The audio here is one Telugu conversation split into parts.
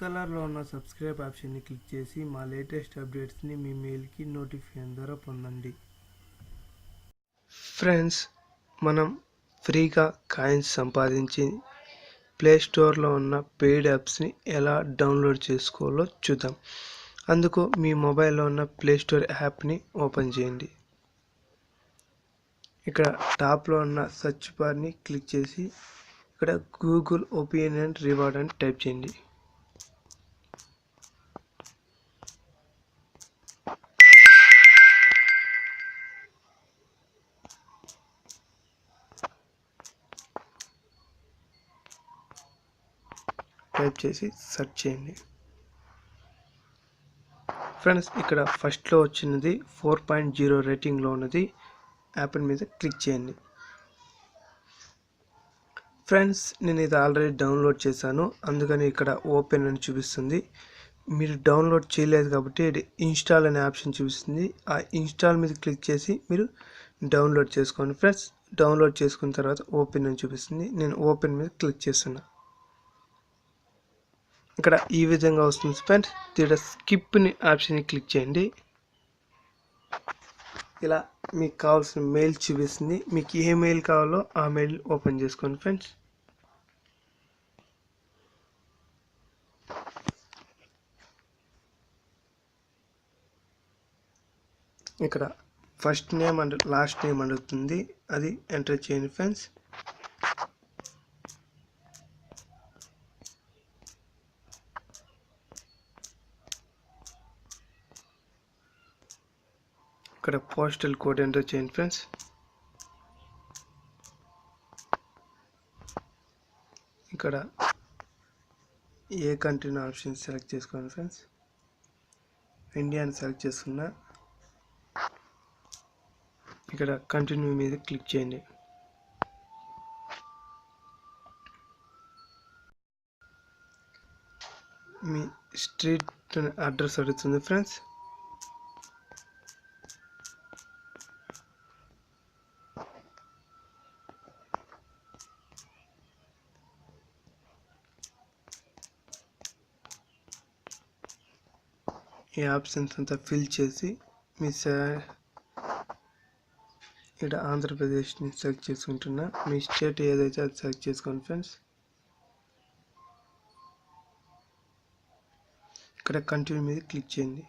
కలర్లో ఉన్న సబ్స్క్రైబ్ ఆప్షన్ని క్లిక్ చేసి మా లేటెస్ట్ అప్డేట్స్ని మీ మెయిల్కి నోటిఫికేషన్ ద్వారా పొందండి. ఫ్రెండ్స్ మనం ఫ్రీగా కాయిన్స్ సంపాదించి ప్లే స్టోర్లో ఉన్న పెయిడ్ యాప్స్ని ఎలా డౌన్లోడ్ చేసుకోవాలో చూద్దాం. అందుకు మీ మొబైల్లో ఉన్న ప్లే స్టోర్ యాప్ని ఓపెన్ చేయండి. ఇక్కడ టాప్లో ఉన్న సెర్చ్ బార్ని క్లిక్ చేసి ఇక్కడ గూగుల్ ఒపీనియన్ రివార్డ్ అని టైప్ చేయండి. టైప్ చేసి సెర్చ్ చేయండి. ఫ్రెండ్స్ ఇక్కడ ఫస్ట్లో వచ్చినది ఫోర్ పాయింట్ జీరో రేటింగ్లో ఉన్నది. యాపిల్ మీద క్లిక్ చేయండి. ఫ్రెండ్స్ నేను ఇది ఆల్రెడీ డౌన్లోడ్ చేశాను. అందుకని ఇక్కడ ఓపెన్ అని చూపిస్తుంది. మీరు డౌన్లోడ్ చేయలేదు కాబట్టి ఇన్స్టాల్ అనే ఆప్షన్ చూపిస్తుంది. ఆ ఇన్స్టాల్ మీద క్లిక్ చేసి మీరు డౌన్లోడ్ చేసుకోండి. ఫ్రెండ్స్ డౌన్లోడ్ చేసుకున్న తర్వాత ఓపెన్ అని చూపిస్తుంది. నేను ఓపెన్ మీద క్లిక్ చేస్తున్నా. ఇక్కడ ఈ విధంగా వస్తుంది ఫ్రెండ్స్. ఇక్కడ స్కిప్ని ఆప్షన్ని క్లిక్ చేయండి. ఇలా మీకు కావాల్సిన మెయిల్ చూపిస్తుంది. మీకు ఏ మెయిల్ కావాలో ఆ మెయిల్ ఓపెన్ చేసుకోండి ఫ్రెండ్స్. ఇక్కడ first name and last name అడుగుతుంది. అది ఎంటర్ చేయండి ఫ్రెండ్స్. ఇక్కడ పోస్టల్ కోడ్ ఎంటర్ చేయండి ఫ్రెండ్స్ ఇక్కడ ఏ కంట్రీని ఆప్షన్ సెలెక్ట్ చేసుకోండి ఫ్రెండ్స్ ఇండియాని సెలెక్ట్ చేసుకున్నా ఇక్కడ కంటిన్యూ మీద క్లిక్ చేయండి. మీ స్ట్రీట్ అడ్రస్ అడుగుతుంది ఫ్రెండ్స్ ఈ ఆప్షన్స్ అంతా ఫిల్ చేసి మీ ఇక్కడ ఆంధ్రప్రదేశ్ని సెలెక్ట్ చేసుకుంటున్నా. మీ స్టేట్ ఏదైతే అది సెలెక్ట్ చేసుకోండి ఫ్రెండ్స్ ఇక్కడ కంటిన్యూ మీద క్లిక్ చేయండి.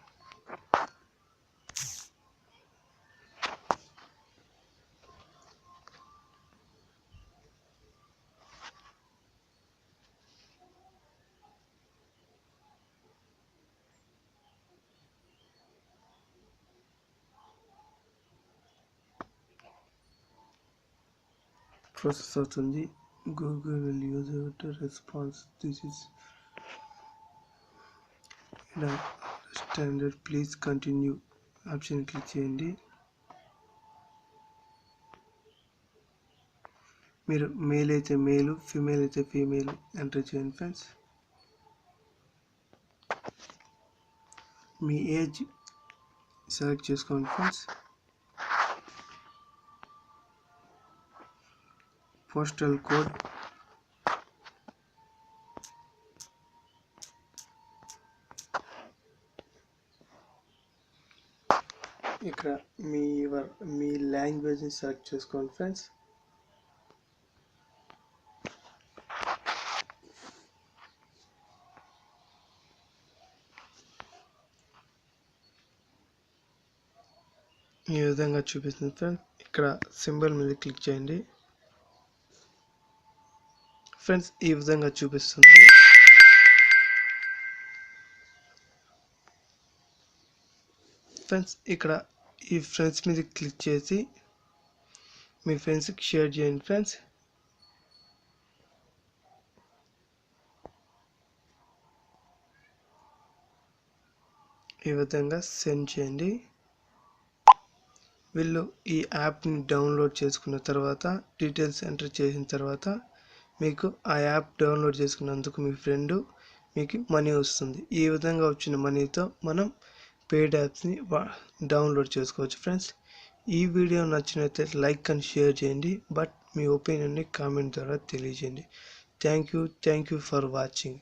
ప్రాసెస్ అవుతుంది. Google will use to response this is standard please continue option click చేయండి. మీరు మేల్ అయితే మేలు ఫీమేల్ అయితే ఫీమేల్ ఎంటర్ చేయండి ఫ్రెండ్స్ మీ ఏజ్ సెలెక్ట్ చేసుకోండి ఫ్రెండ్స్ పోస్టల్ కోడ్ ఇక్కడ మీ మీ లాంగ్వేజ్ని సెలెక్ట్ చేసుకోండి ఫ్రెండ్స్ ఈ విధంగా చూపిస్తుంది ఫ్రెండ్స్ ఇక్కడ సింబల్ మీద క్లిక్ చేయండి. ఫ్రెండ్స్ ఈ విధంగా చూపిస్తుంది. ఫ్రెండ్స్ ఇక్కడ ఈ ఫ్రెండ్స్ మీద క్లిక్ చేసి మీ ఫ్రెండ్స్కి షేర్ చేయండి ఫ్రెండ్స్. ఈ విధంగా సెండ్ చేయండి. వీళ్ళు ఈ యాప్ని డౌన్లోడ్ చేసుకున్న తర్వాత డీటెయిల్స్ ఎంటర్ చేసిన తర్వాత మీకు ఆ యాప్ డౌన్లోడ్ చేసుకున్నందుకు మీ ఫ్రెండ్ మీకు మనీ వస్తుంది. ఈ విధంగా వచ్చిన మనీతో మనం పెయిడ్ యాప్స్ని డౌన్లోడ్ చేసుకోవచ్చు ఫ్రెండ్స్. ఈ వీడియో నచ్చినట్లయితే లైక్ అండ్ షేర్ చేయండి. బట్ మీ ఒపీనియన్ని కామెంట్ ద్వారా తెలియజేయండి. Thank you thank you for watching.